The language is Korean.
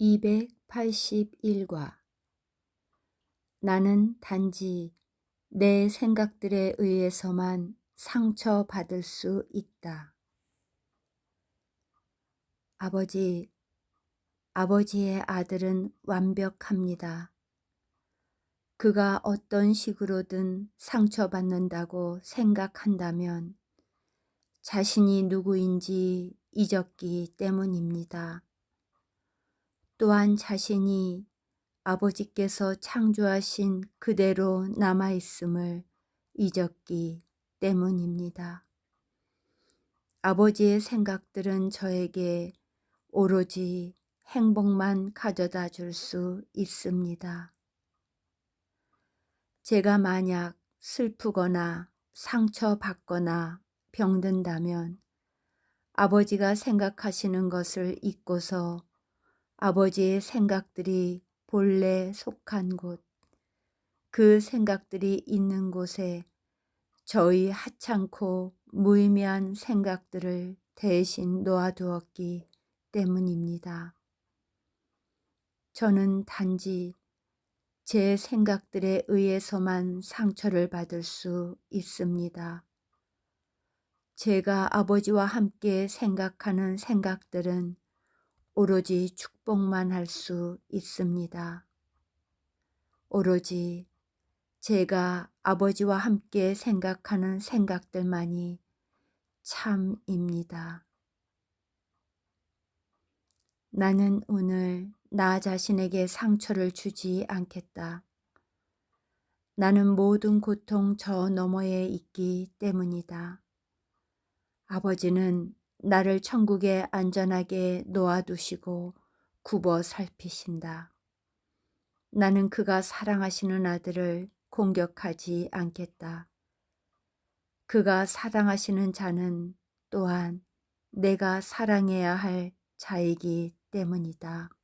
281과 나는 단지 내 생각들에 의해서만 상처받을 수 있다. 아버지, 아버지의 아들은 완벽합니다. 그가 어떤 식으로든 상처받는다고 생각한다면 자신이 누구인지 잊었기 때문입니다. 또한 자신이 아버지께서 창조하신 그대로 남아있음을 잊었기 때문입니다. 아버지의 생각들은 저에게 오로지 행복만 가져다 줄 수 있습니다. 제가 만약 슬프거나 상처받거나 병든다면 아버지가 생각하시는 것을 잊고서 아버지의 생각들이 본래 속한 곳, 그 생각들이 있는 곳에 저희 하찮고 무의미한 생각들을 대신 놓아두었기 때문입니다. 저는 단지 제 생각들에 의해서만 상처를 받을 수 있습니다. 제가 아버지와 함께 생각하는 생각들은 오로지 축복만 할 수 있습니다. 오로지 제가 아버지와 함께 생각하는 생각들만이 참입니다. 나는 오늘 나 자신에게 상처를 주지 않겠다. 나는 모든 고통 저 너머에 있기 때문이다. 아버지는 나를 천국에 안전하게 놓아두시고 굽어 살피신다. 나는 그가 사랑하시는 아들을 공격하지 않겠다. 그가 사랑하시는 자는 또한 내가 사랑해야 할 자이기 때문이다.